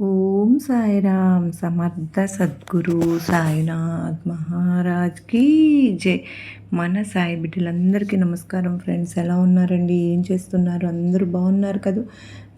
ఓం సాయిరామ్ సమర్థ సద్గురు సాయినాథ్ మహారాజ్ కీ జై. మన సాయి బిడ్డలందరికీ నమస్కారం ఫ్రెండ్స్. ఎలా ఉన్నారండి? ఏం చేస్తున్నారు? అందరూ బాగున్నారు కదా?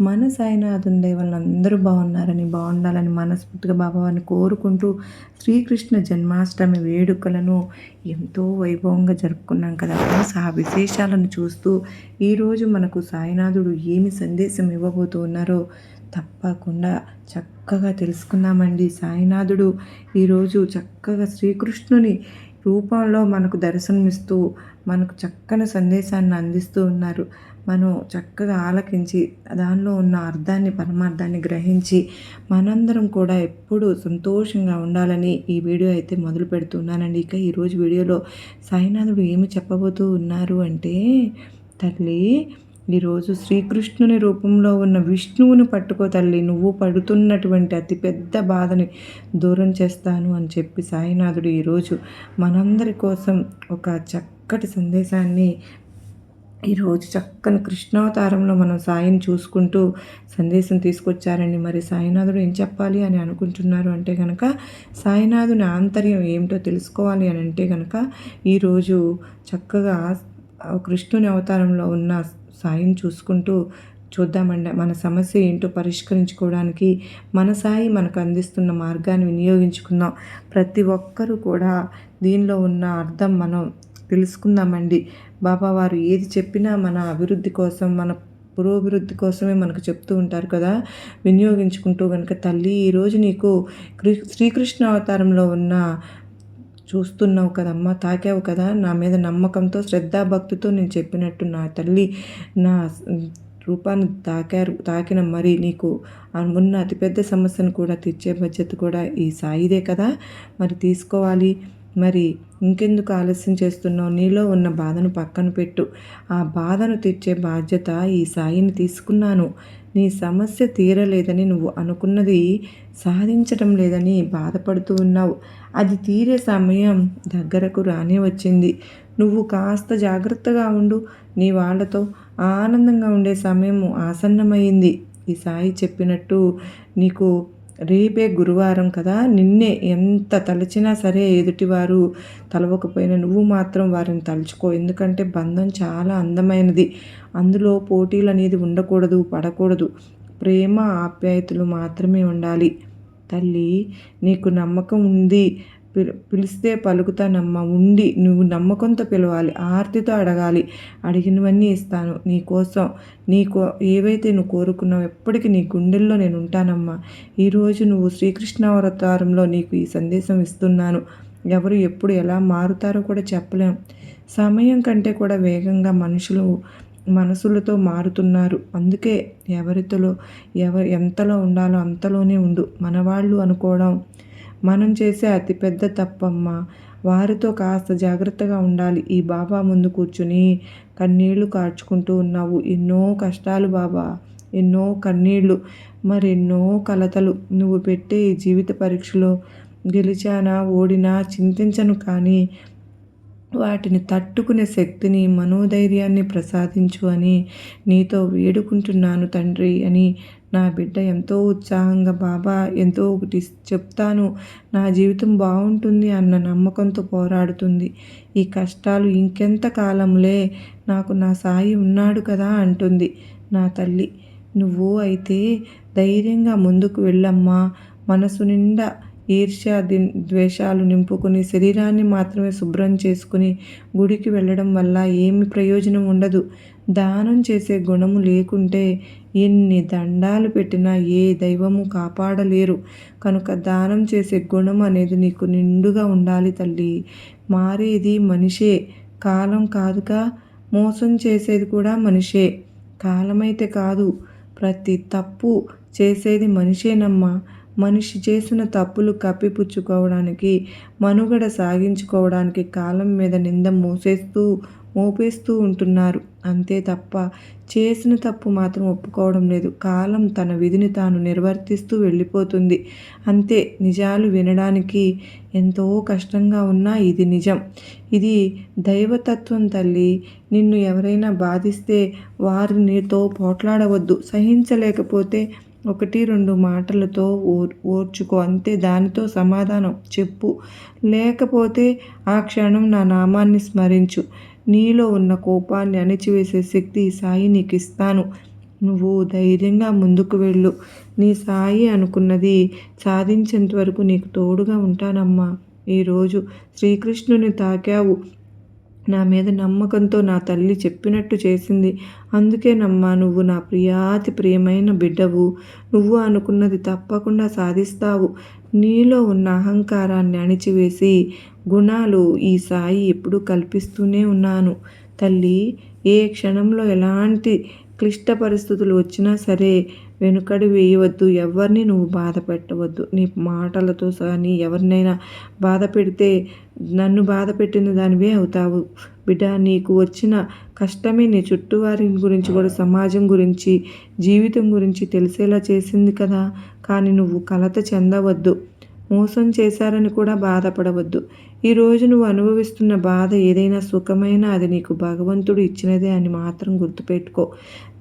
మన సాయినాథ్ ఉండే వాళ్ళందరూ బాగున్నారని బాగుండాలని మనస్ఫూర్తిగా బాబావారిని కోరుకుంటూ శ్రీకృష్ణ జన్మాష్టమి వేడుకలను ఎంతో వైభవంగా జరుపుకున్నాం కదా ఫ్రెండ్స్. ఆ విశేషాలను చూస్తూ ఈరోజు మనకు సాయినాథుడు ఏమి సందేశం ఇవ్వబోతూ ఉన్నారో తప్పకుండా చక్కగా తెలుసుకుందామండి సాయినాథుడు ఈరోజు చక్కగా శ్రీకృష్ణుని రూపంలో మనకు దర్శనమిస్తూ మనకు చక్కని సందేశాన్ని అందిస్తూ ఉన్నారు. మనం చక్కగా ఆలకించి దానిలో ఉన్న అర్థాన్ని పరమార్థాన్ని గ్రహించి మనందరం కూడా ఎప్పుడూ సంతోషంగా ఉండాలని ఈ వీడియో అయితే మొదలు పెడుతున్నానండి ఇక ఈరోజు వీడియోలో సాయినాథుడు ఏమి చెప్పబోతూ ఉన్నారు అంటే తల్లి ఈరోజు శ్రీకృష్ణుని రూపంలో ఉన్న విష్ణువుని పట్టుకో తల్లి నువ్వు పడుతున్నటువంటి అతిపెద్ద బాధని దూరం చేస్తాను అని చెప్పి సాయినాథుడు ఈరోజు మనందరి కోసం ఒక చక్కటి సందేశాన్ని ఈరోజు చక్కని కృష్ణావతారంలో మనం సాయిని చూసుకుంటూ సందేశం తీసుకొచ్చారండి. మరి సాయినాథుడు ఏం చెప్పాలి అని అనుకుంటున్నారు అంటే కనుక సాయినాథుని ఆంతర్యం ఏమిటో తెలుసుకోవాలి అని అంటే కనుక ఈరోజు చక్కగా కృష్ణుని అవతారంలో ఉన్న సాయిని చూసుకుంటూ చూద్దామండి. మన సమస్య ఏంటో పరిష్కరించుకోవడానికి మన సాయి మనకు అందిస్తున్న మార్గాన్ని వినియోగించుకుందాం. ప్రతి ఒక్కరూ కూడా దీనిలో ఉన్న అర్థం మనం తెలుసుకుందామండి. బాబా వారు ఏది చెప్పినా మన అభివృద్ధి కోసం మన పురోభివృద్ధి కోసమే మనకు చెప్తూ ఉంటారు కదా. వినియోగించుకుంటూ కనుక తల్లి ఈరోజు నీకు శ్రీకృష్ణ అవతారంలో ఉన్న చూస్తున్నావు కదమ్మా తాకావు కదా? నా మీద నమ్మకంతో శ్రద్ధాభక్తితో నేను చెప్పినట్టు నా తల్లి నా రూపాన్ని తాకారు తాకిన మరి నీకు ఉన్న అతిపెద్ద సమస్యను కూడా తీర్చే బాధ్యత కూడా ఈ సాయిదే కదా? మరి తీసుకోవాలి. మరి ఇంకెందుకు ఆలస్యం చేస్తున్నావు? నీలో ఉన్న బాధను పక్కన పెట్టు. ఆ బాధను తీర్చే బాధ్యత ఈ సాయిని తీసుకున్నాను. నీ సమస్య తీరలేదని నువ్వు అనుకున్నది సాధించడం లేదని బాధపడుతూ ఉన్నావు. అది తీరే సమయం దగ్గరకు రానే వచ్చింది. నువ్వు కాస్త జాగ్రత్తగా ఉండు. నీ వాళ్ళతో ఆనందంగా ఉండే సమయం ఆసన్నమైంది. ఈ సాయి చెప్పినట్టు నీకు రేపే గురువారం కదా. నిన్నే ఎంత తలచినా సరే ఎదుటివారు తలవకపోయినా నువ్వు మాత్రం వారిని తలుచుకో. ఎందుకంటే బంధం చాలా అందమైనది. అందులో పోటీలు అనేది ఉండకూడదు పడకూడదు. ప్రేమ ఆప్యాయతలు మాత్రమే ఉండాలి. తల్లి నీకు నమ్మకం ఉంది. పిలిస్తే పలుకుతానమ్మా ఉండి నువ్వు నమ్మకంతో పిలవాలి ఆర్తితో అడగాలి అడిగినవన్నీ ఇస్తాను. నీ కోసం నీకు ఏవైతే నువ్వు కోరుకున్నావు ఎప్పటికీ నీ గుండెల్లో నేను ఉంటానమ్మా. ఈరోజు నువ్వు శ్రీకృష్ణావతారంలో నీకు ఈ సందేశం ఇస్తున్నాను. ఎవరు ఎప్పుడు ఎలా మారుతారో కూడా చెప్పలేం. సమయం కంటే కూడా వేగంగా మనుషులు మనసులతో మారుతున్నారు. అందుకే ఎవరితోలో ఎవ ఎంతలో ఉండాలో అంతలోనే ఉండు. మనవాళ్ళు అనుకోవడం మనం చేసే అతిపెద్ద తప్పమ్మ. వారితో కాస్త జాగ్రత్తగా ఉండాలి. ఈ బాబా ముందు కూర్చుని కన్నీళ్ళు కార్చుకుంటూ ఉన్నావు. ఎన్నో కష్టాలు బాబా. ఎన్నో కన్నీళ్ళు మరెన్నో కలతలు. నువ్వు పెట్టే ఈ జీవిత పరీక్షలో గెలిచానా ఓడినా చింతించను కానీ వాటిని తట్టుకునే శక్తిని మనోధైర్యాన్ని ప్రసాదించు అని నీతో వేడుకుంటున్నాను తండ్రి అని నా బిడ్డ ఎంతో ఉత్సాహంగా బాబా ఎంతో ఒకటి చెప్తాను. నా జీవితం బాగుంటుంది అన్న నమ్మకంతో పోరాడుతుంది. ఈ కష్టాలు ఇంకెంత కాలంలే నాకు నా సాయి ఉన్నాడు కదా అంటుంది నా తల్లి. నువ్వు అయితే ధైర్యంగా ముందుకు వెళ్ళమ్మా. మనసు నిండా ఈర్ష్య ద్వేషాలు నింపుకుని శరీరాన్ని మాత్రమే శుభ్రం చేసుకుని గుడికి వెళ్ళడం వల్ల ఏమి ప్రయోజనం ఉండదు. దానం చేసే గుణము లేకుంటే ఎన్ని దండాలు పెట్టినా ఏ దైవము కాపాడలేరు. కనుక దానం చేసే గుణం అనేది నీకు నిండుగా ఉండాలి తల్లి. మారేది మనిషే. కాలం కాదుగా మోసం చేసేది కూడా మనిషే. కాలమైతే కాదు ప్రతి తప్పు చేసేది మనిషేనమ్మా. మనిషి చేసిన తప్పులు కప్పిపుచ్చుకోవడానికి మనుగడ సాగించుకోవడానికి కాలం మీద నింద మోసేస్తూ మోపేస్తూ ఉంటున్నారు. అంతే తప్ప చేసిన తప్పు మాత్రం ఒప్పుకోవడం లేదు. కాలం తన విధిని తాను నిర్వర్తిస్తూ వెళ్ళిపోతుంది. అంతే నిజాలు వినడానికి ఎంతో కష్టంగా ఉన్నా ఇది నిజం. ఇది దైవతత్వం తల్లి. నిన్ను ఎవరైనా బాధిస్తే వారినితో పోట్లాడవద్దు. సహించలేకపోతే ఒకటి రెండు మాటలతో ఓర్ ఓర్చుకో. అంతే దానితో సమాధానం చెప్పు. లేకపోతే ఆ క్షణం నా నామాన్ని స్మరించు. నీలో ఉన్న కోపాన్ని అణిచివేసే శక్తి ఈ సాయి నీకు ఇస్తాను నువ్వు ధైర్యంగా ముందుకు వెళ్ళు. నీ సాయి అనుకున్నది సాధించేంత వరకు నీకు తోడుగా ఉంటానమ్మా. ఈరోజు శ్రీకృష్ణుని తాకావు. నా మీద నమ్మకంతో నా తల్లి చెప్పినట్టు చేసింది. అందుకేనమ్మా నువ్వు నా ప్రియాతి ప్రియమైన బిడ్డవు. నువ్వు అనుకున్నది తప్పకుండా సాధిస్తావు. నీలో ఉన్న అహంకారాన్ని అణిచివేసి గుణాలు ఈ సాయి ఎప్పుడూ కల్పిస్తూనే ఉన్నాను. తల్లి ఏ క్షణంలో ఎలాంటి క్లిష్ట పరిస్థితులు వచ్చినా సరే వెనుకడి వేయవద్దు ఎవరిని నువ్వు బాధ పెట్టవద్దు. నీ మాటలతో కానీ ఎవరినైనా బాధ పెడితే నన్ను బాధ పెట్టిన దానివే అవుతావు. బిడ్డ నీకు వచ్చిన కష్టమే నీ చుట్టువారి గురించి కూడా సమాజం గురించి జీవితం గురించి తెలిసేలా చేసింది కదా. కానీ నువ్వు కలత చెందవద్దు. మోసం చేశారని కూడా బాధపడవద్దు. ఈరోజు నువ్వు అనుభవిస్తున్న బాధ ఏదైనా సుఖమైనా అది నీకు భగవంతుడు ఇచ్చినదే అని మాత్రం గుర్తుపెట్టుకో.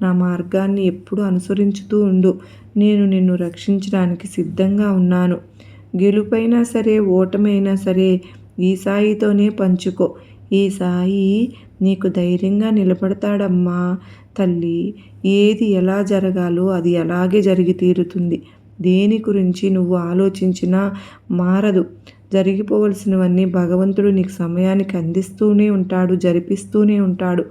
నా మార్గాన్ని ఎప్పుడు అనుసరించుతూ ఉండు. నేను నిన్ను రక్షించడానికి సిద్ధంగా ఉన్నాను. గెలుపైనా సరే ఓటమైనా సరే ఈ సాయితోనే పంచుకో. ఈ సాయి నీకు ధైర్యంగా నిలబడతాడమ్మా తల్లి. ఏది ఎలా జరగాలో అది అలాగే జరిగి తీరుతుంది. దేని గురించి నువ్వు ఆలోచించినా మారదు. జరిగిపోవలసినవన్నీ భగవంతుడు నీకు సమయానికి అందిస్తూనే ఉంటాడు జరిపిస్తూనే ఉంటాడు.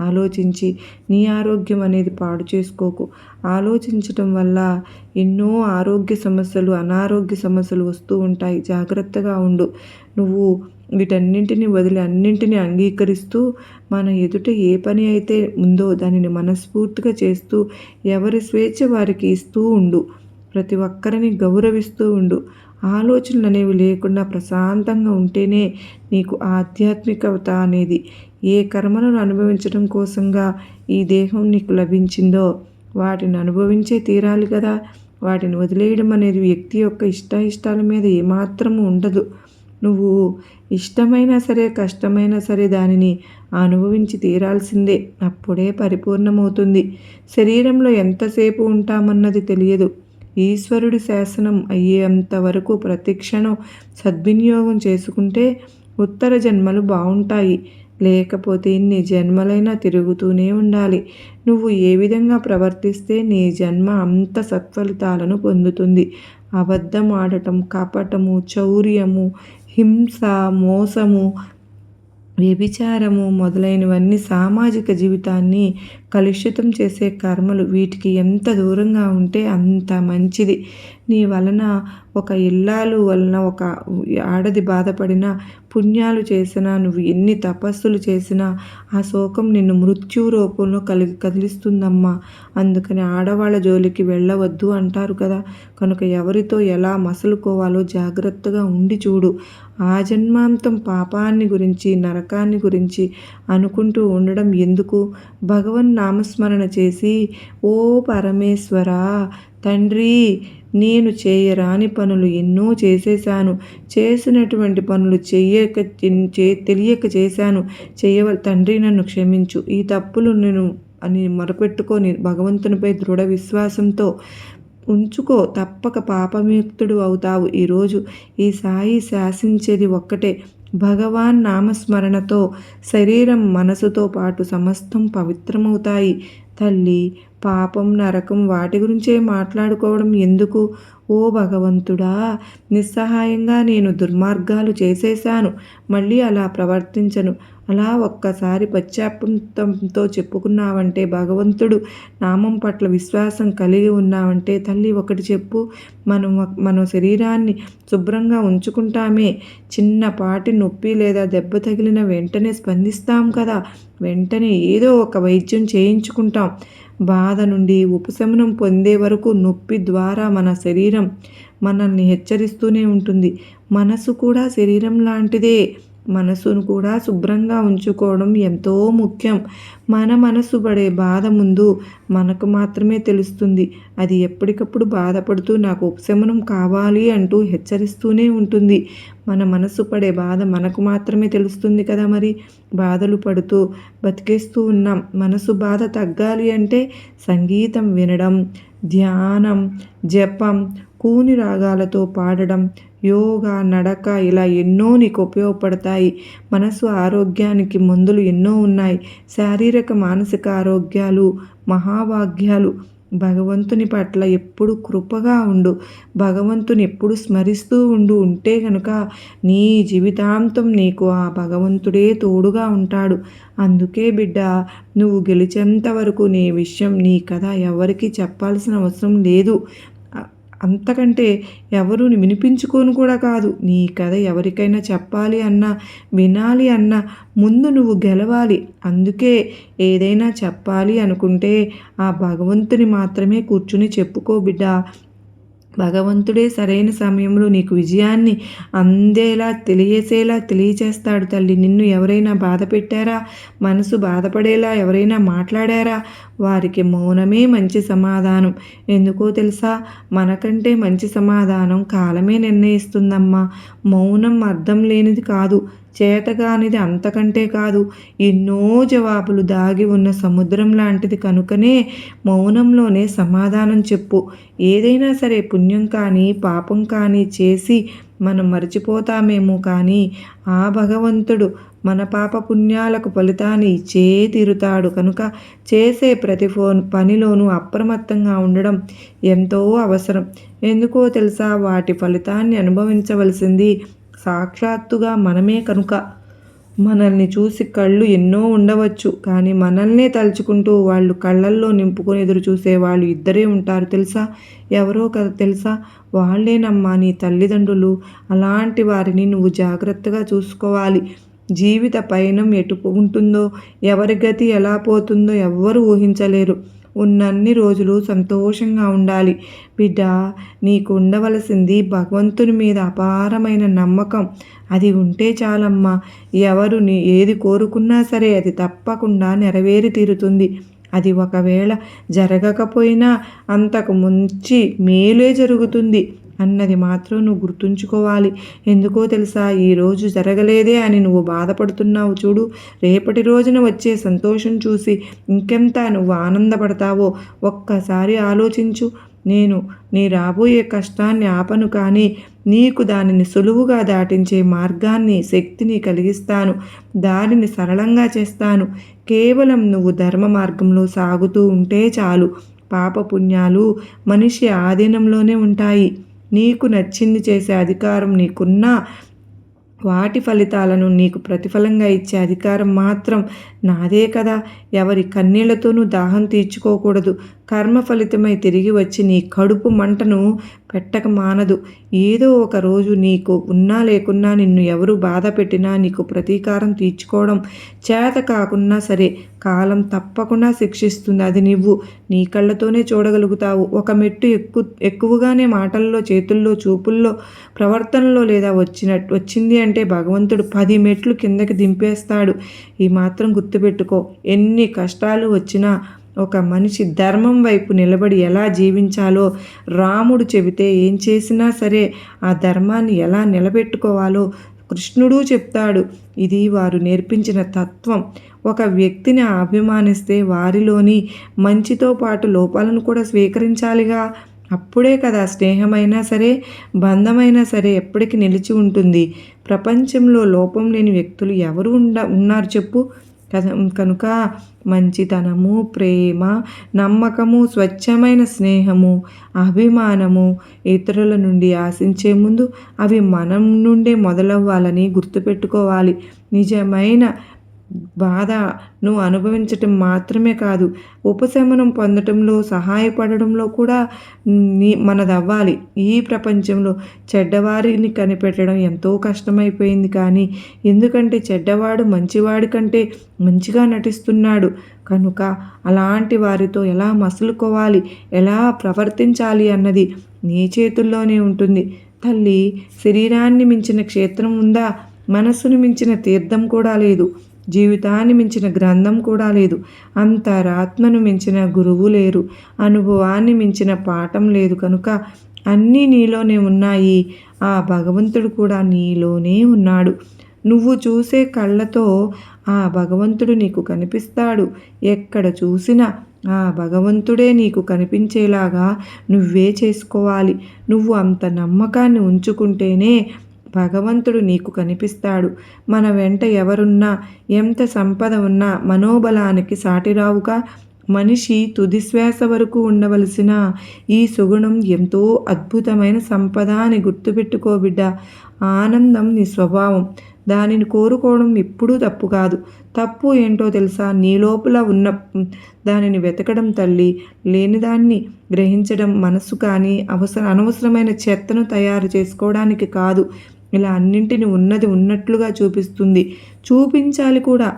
ఆలోచించి నీ ఆరోగ్యం అనేది పాడు చేసుకోకు. ఆలోచించటం వల్ల ఎన్నో ఆరోగ్య సమస్యలు అనారోగ్య సమస్యలు వస్తూ ఉంటాయి. జాగ్రత్తగా ఉండు. నువ్వు వీటన్నింటిని వదిలి అన్నింటినీ అంగీకరిస్తూ మన ఎదుట ఏ పని అయితే ఉందో దానిని మనస్ఫూర్తిగా చేస్తూ ఎవరి స్వేచ్ఛ వారికి ఇస్తూ ఉండు. ప్రతి ఒక్కరిని గౌరవిస్తూ ఉండు. ఆలోచనలు అనేవి లేకుండా ప్రశాంతంగా ఉంటేనే నీకు ఆధ్యాత్మికత అనేది. ఏ కర్మలను అనుభవించడం కోసంగా ఈ దేహం నీకు లభించిందో వాటిని అనుభవించే తీరాలి కదా. వాటిని వదిలేయడం అనేది వ్యక్తి యొక్క ఇష్టాయిష్టాల మీద ఏమాత్రము ఉండదు. నువ్వు ఇష్టమైనా సరే కష్టమైనా సరే దానిని అనుభవించి తీరాల్సిందే. అప్పుడే పరిపూర్ణమవుతుంది. శరీరంలో ఎంతసేపు ఉంటామన్నది తెలియదు. ఈశ్వరుడి శాసనం అయ్యేంత వరకు ప్రతిక్షణం సద్వినియోగం చేసుకుంటే ఉత్తర జన్మలు బాగుంటాయి లేకపోతే ఇన్ని జన్మలైనా తిరుగుతూనే ఉండాలి. నువ్వు ఏ విధంగా ప్రవర్తిస్తే నీ జన్మ అంత సత్ఫలితాలను పొందుతుంది. అబద్ధం ఆడటం కపటము చౌర్యము హింస మోసము వ్యభిచారము మొదలైనవన్నీ సామాజిక జీవితాన్ని కలుషితం చేసే కర్మలు. వీటికి ఎంత దూరంగా ఉంటే అంత మంచిది. నీ వలన ఒక ఇల్లాలు వలన ఒక ఆడది బాధపడిన పుణ్యాలు చేసినా నువ్వు ఎన్ని తపస్సులు చేసినా ఆ శోకం నిన్ను మృత్యు రూపంలో కలిగి కదిలిస్తుందమ్మా. అందుకని ఆడవాళ్ళ జోలికి వెళ్ళవద్దు అంటారు కదా. కనుక ఎవరితో ఎలా మసలుకోవాలో జాగ్రత్తగా ఉండి చూడు. ఆ జన్మాంతం పాపాన్ని గురించి నరకాన్ని గురించి అనుకుంటూ ఉండడం ఎందుకు? భగవన్ నామస్మరణ చేసి ఓ పరమేశ్వర తండ్రి నేను చేయరాని పనులు ఎన్నో చేసేసాను చేసినటువంటి పనులు చెయ్యక తెలియక చేశాను. చేయవ తండ్రి నన్ను క్షమించు. ఈ తప్పులు నేను అని మొరపెట్టుకొని భగవంతునిపై దృఢ విశ్వాసంతో ఉంచుకో తప్పక పాపముక్తుడు అవుతావు. ఈరోజు ఈ సాయి శాసించేది ఒక్కటే. భగవాన్ నామస్మరణతో శరీరం మనసుతో పాటు సమస్తం పవిత్రమవుతాయి. తల్లి పాపం నరకం వాటి గురించే మాట్లాడుకోవడం ఎందుకు? ఓ భగవంతుడా నిస్సహాయంగా నేను దుర్మార్గాలు చేసేశాను. మళ్ళీ అలా ప్రవర్తించను. అలా ఒక్కసారి పశ్చాత్తంతో చెప్పుకున్నావంటే భగవంతుడు నామం పట్ల విశ్వాసం కలిగి ఉన్నావంటే తల్లి ఒకటి చెప్పు మనం మన శరీరాన్ని శుభ్రంగా ఉంచుకుంటామే. చిన్నపాటి నొప్పి లేదా దెబ్బ తగిలిన వెంటనే స్పందిస్తాం కదా. వెంటనే ఏదో ఒక వైద్యం చేయించుకుంటాం. బాధ నుండి ఉపశమనం పొందే వరకు నొప్పి ద్వారా మన శరీరం మనల్ని హెచ్చరిస్తూనే ఉంటుంది. మనసు కూడా శరీరం లాంటిదే. మనసును కూడా శుభ్రంగా ఉంచుకోవడం ఎంతో ముఖ్యం. మన మనసు పడే బాధ ముందు మనకు మాత్రమే తెలుస్తుంది. అది ఎప్పటికప్పుడు బాధపడుతూ నాకు ఉపశమనం కావాలి అంటూ హెచ్చరిస్తూనే ఉంటుంది. మన మనసు పడే బాధ మనకు మాత్రమే తెలుస్తుంది కదా మరి? బాధలు పడుతూ బతికేస్తూ ఉన్నాం. మనసు బాధ తగ్గాలి అంటే సంగీతం వినడం ధ్యానం జపం కూని రాగాలతో పాడడం యోగా నడక ఇలా ఎన్నో నీకు ఉపయోగపడతాయి. మనసు ఆరోగ్యానికి మందులు ఎన్నో ఉన్నాయి. శారీరక మానసిక ఆరోగ్యాలు మహాభాగ్యాలు. భగవంతుని పట్ల ఎప్పుడు కృపగా ఉండు. భగవంతుని ఎప్పుడు స్మరిస్తూ ఉండు. ఉంటే కనుక నీ జీవితాంతం నీకు ఆ భగవంతుడే తోడుగా ఉంటాడు. అందుకే బిడ్డ నువ్వు గెలిచేంత వరకు నీ విషయం నీ కథ ఎవరికీ చెప్పాల్సిన అవసరం లేదు. అంతకంటే ఎవరు వినిపించుకోను కూడా కాదు. నీ కథ ఎవరికైనా చెప్పాలి అన్నా వినాలి అన్నా ముందు నువ్వు గెలవాలి. అందుకే ఏదైనా చెప్పాలి అనుకుంటే ఆ భగవంతుని మాత్రమే కూర్చుని చెప్పుకో బిడ్డ. భగవంతుడే సరైన సమయంలో నీకు విజయాన్ని అందేలా తెలియసేలా తెలియచేస్తాడు తల్లి. నిన్ను ఎవరైనా బాధ పెట్టారా? మనసు బాధపడేలా ఎవరైనా మాట్లాడారా? వారికి మౌనమే మంచి సమాధానం. ఎందుకో తెలుసా? మనకంటే మంచి సమాధానం కాలమే నిర్ణయిస్తుందమ్మా. మౌనం అర్థం లేనిది కాదు. చేతగానిది అంతకంటే కాదు. ఎన్నో జవాబులు దాగి ఉన్న సముద్రం లాంటిది కనుకనే మౌనంలోనే సమాధానం చెప్పు. ఏదైనా సరే పుణ్యం కానీ పాపం కానీ చేసి మనం మర్చిపోతామేమో కానీ ఆ భగవంతుడు మన పాప పుణ్యాలకు ఫలితాన్ని ఇచ్చే తీరుతాడు. కనుక చేసే ప్రతి ఫోన్ పనిలోనూ అప్రమత్తంగా ఉండడం ఎంతో అవసరం. ఎందుకో తెలుసా? వాటి ఫలితాన్ని అనుభవించవలసింది సాక్షాత్తుగా మనమే కనుక మనల్ని చూసి కళ్ళు ఎన్నో ఉండవచ్చు. కానీ మనల్నే తలుచుకుంటూ వాళ్ళు కళ్ళల్లో నింపుకొని ఎదురు చూసే వాళ్ళు ఇద్దరే ఉంటారు తెలుసా? ఎవరో కదా తెలుసా? వాళ్ళేనమ్మా నీ తల్లిదండ్రులు. అలాంటి వారిని నువ్వు జాగ్రత్తగా చూసుకోవాలి. జీవిత పయనం ఎటు ఉంటుందో ఎవరి గతి ఎలా పోతుందో ఎవ్వరూ ఊహించలేరు. ఉన్నన్ని రోజులు సంతోషంగా ఉండాలి. బిడ్డ నీకు ఉండవలసింది భగవంతుని మీద అపారమైన నమ్మకం. అది ఉంటే చాలమ్మా. ఎవరు నీ ఏది కోరుకున్నా సరే అది తప్పకుండా నెరవేరి తీరుతుంది. అది ఒకవేళ జరగకపోయినా అంతకు ముంచి మేలే జరుగుతుంది. అన్నది మాత్రం నువ్వు గుర్తుంచుకోవాలి. ఎందుకో తెలుసా? ఈరోజు జరగలేదే అని నువ్వు బాధపడుతున్నావు చూడు. రేపటి రోజున వచ్చే సంతోషం చూసి ఇంకెంత నువ్వు ఆనందపడతావో ఒక్కసారి ఆలోచించు. నేను నీ రాబోయే కష్టాన్ని ఆపను కానీ నీకు దానిని సులువుగా దాటించే మార్గాన్ని శక్తిని కలిగిస్తాను. దానిని సరళంగా చేస్తాను. కేవలం నువ్వు ధర్మ మార్గంలో సాగుతూ ఉంటే చాలు. పాపపుణ్యాలు మనిషి ఆధీనంలోనే ఉంటాయి. నీకు నచ్చింది చేసే అధికారం నీకున్నా వాటి ఫలితాలను నీకు ప్రతిఫలంగా ఇచ్చే అధికారం మాత్రం నాదే కదా. ఎవరి కన్నీళ్ళతోనూ దాహం తీర్చుకోకూడదు. కర్మ ఫలితమై తిరిగి వచ్చి నీ కడుపు మంటను పెట్టక మానదు. ఏదో ఒక రోజు నీకు ఉన్నా లేకున్నా నిన్ను ఎవరు బాధ పెట్టినా నీకు ప్రతీకారం తీర్చుకోవడం చేత కాకున్నా సరే కాలం తప్పకుండా శిక్షిస్తుంది. అది నువ్వు నీ కళ్ళతోనే చూడగలుగుతావు. ఒక మెట్టు ఎక్కు ఎక్కువగానే మాటల్లో చేతుల్లో చూపుల్లో ప్రవర్తనలో లేదా వచ్చినట్టు వచ్చింది అంటే భగవంతుడు పది మెట్లు కిందకి దింపేస్తాడు. ఈ మాత్రం గుర్తుపెట్టుకో. ఎన్ని కష్టాలు వచ్చినా ఒక మనిషి ధర్మం వైపు నిలబడి ఎలా జీవించాలో రాముడు చెబితే ఏం చేసినా సరే ఆ ధర్మాన్ని ఎలా నిలబెట్టుకోవాలో కృష్ణుడు చెప్తాడు. ఇది వారు నేర్పించిన తత్వం. ఒక వ్యక్తిని అభిమానిస్తే వారిలోని మంచితో పాటు లోపాలను కూడా స్వీకరించాలిగా. అప్పుడే కదా స్నేహమైనా సరే బంధమైనా సరే ఎప్పటికీ నిలిచి ఉంటుంది. ప్రపంచంలో లోపం లేని వ్యక్తులు ఎవరు ఉండ ఉన్నారు చెప్పు? కనుక మంచితనము ప్రేమ నమ్మకము స్వచ్ఛమైన స్నేహము అభిమానము ఇతరుల నుండి ఆశించే ముందు అవి మనం నుండే మొదలవ్వాలని గుర్తుపెట్టుకోవాలి. నిజమైన బాధను అనుభవించటం మాత్రమే కాదు ఉపశమనం పొందటంలో సహాయపడడంలో కూడా నీ మనదవ్వాలి. ఈ ప్రపంచంలో చెడ్డవారిని కనిపెట్టడం ఎంతో కష్టమైపోయింది కానీ ఎందుకంటే చెడ్డవాడు మంచివాడి కంటే మంచిగా నటిస్తున్నాడు. కనుక అలాంటి వారితో ఎలా మసులుకోవాలి ఎలా ప్రవర్తించాలి అన్నది నీ చేతుల్లోనే ఉంటుంది. తల్లి శరీరాన్ని మించిన క్షేత్రం ఉందా? మనస్సును మించిన తీర్థం కూడా లేదు. జీవితాన్ని మించిన గ్రంథం కూడా లేదు. అంతరాత్మను మించిన గురువు లేరు. అనుభవాన్ని మించిన పాఠం లేదు కనుక అన్నీ నీలోనే ఉన్నాయి. ఆ భగవంతుడు కూడా నీలోనే ఉన్నాడు. నువ్వు చూసే కళ్ళతో ఆ భగవంతుడు నీకు కనిపిస్తాడు. ఎక్కడ చూసినా ఆ భగవంతుడే నీకు కనిపించేలాగా నువ్వే చేసుకోవాలి. నువ్వు అంత నమ్మకాన్ని ఉంచుకుంటేనే భగవంతుడు నీకు కనిపిస్తాడు. మన వెంట ఎవరున్నా ఎంత సంపద ఉన్నా మనోబలానికి సాటిరావుగా మనిషి తుదిశ్వాస వరకు ఉండవలసిన ఈ సుగుణం ఎంతో అద్భుతమైన సంపద అని గుర్తుపెట్టుకో బిడ్డ. ఆనందం నీ స్వభావం. దానిని కోరుకోవడం ఎప్పుడూ తప్పు కాదు. తప్పు ఏంటో తెలుసా? నీ లోపల ఉన్న దానిని వెతకడం తల్లి. లేనిదాన్ని గ్రహించడం మనసు కానీ అవసర అనవసరమైన చెత్తను తయారు చేసుకోవడానికి కాదు. ఇలా అన్నింటిని ఉన్నది ఉన్నట్లుగా చూపిస్తుంది. చూపించాలి కూడా.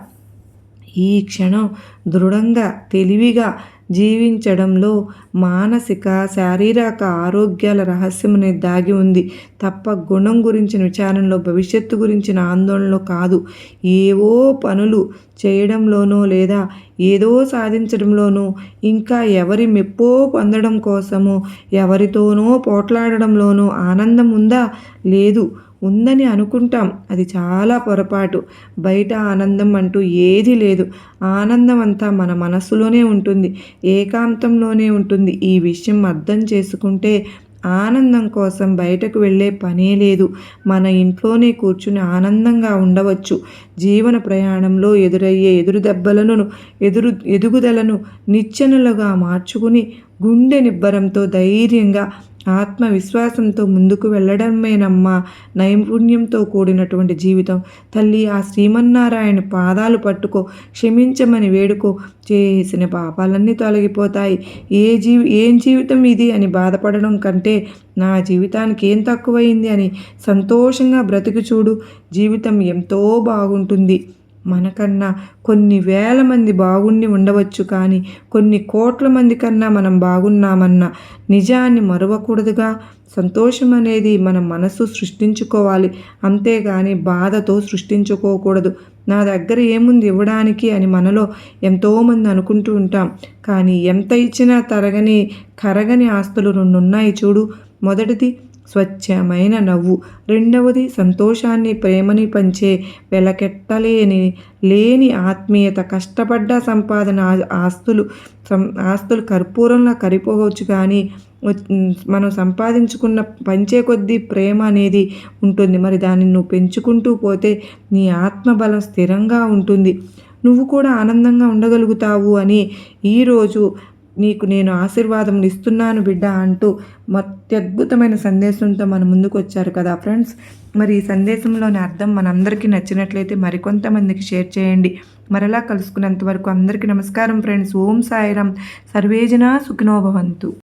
ఈ క్షణం దృఢంగా తెలివిగా జీవించడంలో మానసిక శారీరక ఆరోగ్యాల రహస్యం అనేది దాగి ఉంది. తప్ప గుణం గురించిన విచారంలో భవిష్యత్తు గురించిన ఆందోళనలో కాదు. ఏవో పనులు చేయడంలోనో లేదా ఏదో సాధించడంలోనో ఇంకా ఎవరి మెప్పో పొందడం కోసమో ఎవరితోనో పోట్లాడడంలోనో ఆనందం ఉందా? లేదు. ఉందని అనుకుంటాం. అది చాలా పొరపాటు. బయట ఆనందం అంటూ ఏది లేదు. ఆనందం అంతా మన మనస్సులోనే ఉంటుంది. ఏకాంతంలోనే ఉంటుంది. ఈ విషయం అర్థం చేసుకుంటే ఆనందం కోసం బయటకు వెళ్ళే పనే లేదు. మన ఇంట్లోనే కూర్చుని ఆనందంగా ఉండవచ్చు. జీవన ప్రయాణంలో ఎదురయ్యే ఎదురు దెబ్బలను ఎదురు ఎదుగుదలను నిచ్చెనలుగా మార్చుకుని గుండె నిబ్బరంతో ధైర్యంగా ఆత్మవిశ్వాసంతో ముందుకు వెళ్ళడమేనమ్మా. నైపుణ్యంతో కూడినటువంటి జీవితం. తల్లి ఆ శ్రీమన్నారాయణ పాదాలు పట్టుకో. క్షమించమని వేడుకో. చేసిన పాపాలన్నీ తొలగిపోతాయి. ఏ జీవి ఏం జీవితం ఇది అని బాధపడడం కంటే నా జీవితానికి ఏం తక్కువైంది అని సంతోషంగా బ్రతికి చూడు. జీవితం ఎంతో బాగుంటుంది. మనకన్నా కొన్ని వేల మంది బాగుండి ఉండవచ్చు కానీ కొన్ని కోట్ల మంది కన్నా మనం బాగున్నామన్న నిజాన్ని మరవకూడదుగా. సంతోషం అనేది మన మనసు సృష్టించుకోవాలి. అంతేగాని బాధతో సృష్టించుకోకూడదు. నా దగ్గర ఏముంది ఇవ్వడానికి అని మనలో ఎంతోమంది అనుకుంటూ ఉంటాం. కానీ ఎంత ఇచ్చినా తరగని కరగని ఆస్తులు రెండు ఉన్నాయి చూడు. మొదటిది స్వచ్ఛమైన నవ్వు. రెండవది సంతోషాన్ని ప్రేమని పంచే వెలకెట్టలేని లేని ఆత్మీయత. కష్టపడ్డ సంపాదన ఆస్తులు ఆస్తులు కర్పూరంలో కరిపోవచ్చు కానీ మనం సంపాదించుకున్న పంచే కొద్దీ ప్రేమ అనేది ఉంటుంది. మరి దాన్ని నువ్వు పెంచుకుంటూ పోతే నీ ఆత్మబలం స్థిరంగా ఉంటుంది. నువ్వు కూడా ఆనందంగా ఉండగలుగుతావు అని ఈరోజు నీకు నేను ఆశీర్వాదం ఇస్తున్నాను బిడ్డ అంటూ అత్యద్భుతమైన సందేశంతో మన ముందుకు వచ్చారు కదా ఫ్రెండ్స్. మరి ఈ సందేశంలోని అర్థం మనందరికీ నచ్చినట్లయితే మరికొంతమందికి షేర్ చేయండి. మరలా కలుసుకున్నంత వరకు అందరికీ నమస్కారం ఫ్రెండ్స్. ఓం సాయిరం సర్వేజన సుఖినోభవంతు